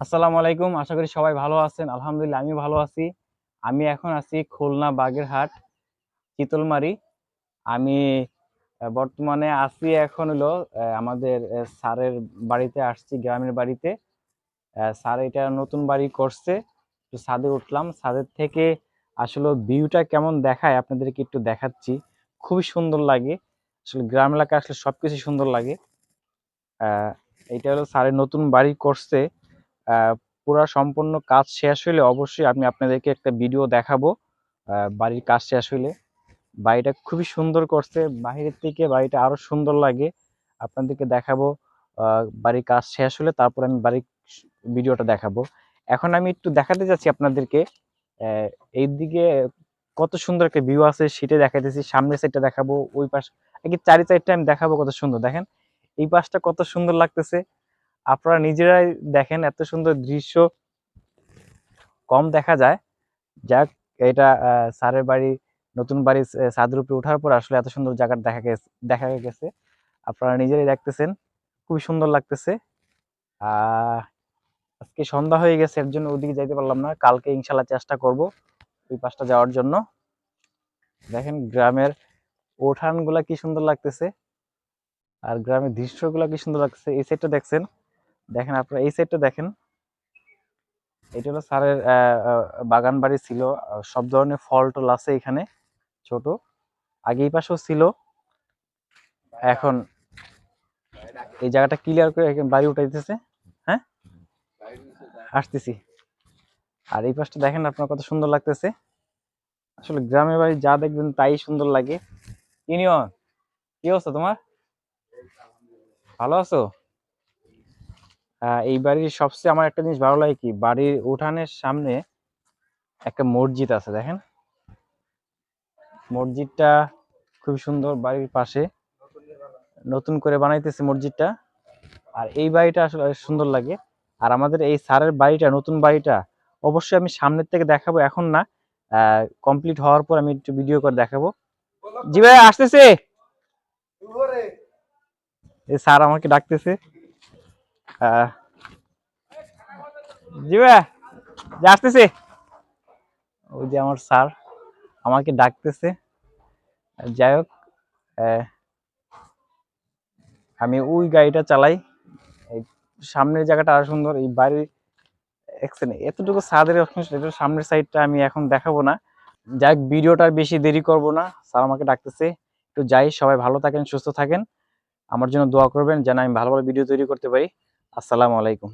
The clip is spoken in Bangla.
আসসালামু আলাইকুম, আশা করি সবাই ভালো আছেন। আলহামদুলিল্লাহ আমি ভালো আছি। আমি এখন আছি খুলনা বাগেরহাট, চিতলমারি। আমি বর্তমানে আছি এখন হলো আমাদের স্যারের বাড়িতে আসছি, গ্রামের বাড়িতে। স্যার এটা নতুন বাড়ি করছে। একটু ছাদে উঠলাম। ছাদের থেকে আসলে ভিউটা কেমন দেখায় আপনাদেরকে একটু দেখাচ্ছি। খুবই সুন্দর লাগে। আসলে গ্রাম এলাকা আসলে সবকিছু সুন্দর লাগে। এটা হলো স্যারের নতুন বাড়ি করছে। পুরা সম্পূর্ণ কাজ শেষ হলে অবশ্যই আমি আপনাদেরকে একটা ভিডিও দেখাবো। বাড়ির কাজ শেষ হলে বাড়িটা খুবই সুন্দর করছে। বাহিরের থেকে বাড়িটা আরও সুন্দর লাগে। আপনাদেরকে দেখাবো বাড়ির কাজ শেষ হলে তারপর আমি বাড়ির ভিডিওটা দেখাবো। এখন আমি একটু দেখাতে যাচ্ছি আপনাদেরকে। আহ, এইদিকে কত সুন্দর একটা ভিউ আছে সেটা দেখাইতেছি। সামনের সাইডটা দেখাবো ওই পাশ আগে চারি সাইডটা আমি দেখাবো কত সুন্দর। দেখেন এই পাশটা কত সুন্দর লাগতেছে। আপনারা নিজেরাই দেখেন এত সুন্দর দৃশ্য। কম দেখা যায়। যাক, এটা স্যারের বাড়ি, নতুন বাড়ি ছাদের উপরে ওঠার পর আসলে এত সুন্দর জায়গা দেখা গেছে দেখা গেছে। আপনারা নিজেরাই দেখতেছেন, খুবই সুন্দর লাগতেছে। আজকে সন্ধ্যা হয়ে গেছে, এর জন্য ওদিকে যাইতে পারলাম না। কালকে ইনশাল্লাহ চেষ্টা করব ওই পাশটা যাওয়ার জন্য। দেখেন গ্রামের উঠানগুলা কি সুন্দর লাগতেছে। আর গ্রামের দৃশ্যগুলা কি সুন্দর লাগতেছে, এই সাইডটা দেখছেন। দেখেন আপনারা, এই সাইডটা দেখেন। এটা হলো স্যারের বাগান বাড়ি ছিল। সব ধরনের ফল টল আছে এখানে, ছোট। আগে এই পাশেও ছিল। এখন এই জায়গাটা ক্লিয়ার করে বাড়ি উঠাইতেছে। হ্যাঁ? আসতেছি। আর এই পাশটা দেখেন আপনার কত সুন্দর লাগতেছে। আসলে গ্রামের বাড়ি যা দেখবেন তাই সুন্দর লাগে। ইউনিয়ন, কি অবস্থা তোমার? ভালো আছো? এই বাড়ির সবচেয়ে আমার একটা জিনিস ভালো লাগে কি? বাড়ির উঠানের সামনে একটা মসজিদ আছে, দেখেন। মসজিদটা খুব সুন্দর বাড়ির পাশে। নতুন করে বানাইতেছে মসজিদটা। আর এই বাড়িটা আসলে সুন্দর লাগে। আর আমাদের এই স্যারের বাড়িটা, নতুন বাড়িটা, অবশ্যই আমি সামনের থেকে দেখাবো এখন না। কমপ্লিট হওয়ার পর আমি একটু ভিডিও করে দেখাবো। জি ভাই, আসতেছে? এই স্যার আমাকে ডাকতেছে। আসতেছে ওই যে আমার স্যার আমাকে ডাকতেছে। যাই হোক আমি ওই গাড়িটা চালাই। এই সামনের জায়গাটা আরও সুন্দর, এই বাড়ির এতটুকু option সামনের সাইডটা আমি এখন দেখাবো না। যাই হোক, ভিডিওটা বেশি দেরি করব না। স্যার আমাকে ডাকতেছে। একটু যাই, সবাই ভালো থাকেন, সুস্থ থাকেন। আমার জন্য দোয়া করবেন, যেন আমি ভালো ভালো ভিডিও তৈরি করতে পারি। আসসালামু আলাইকুম।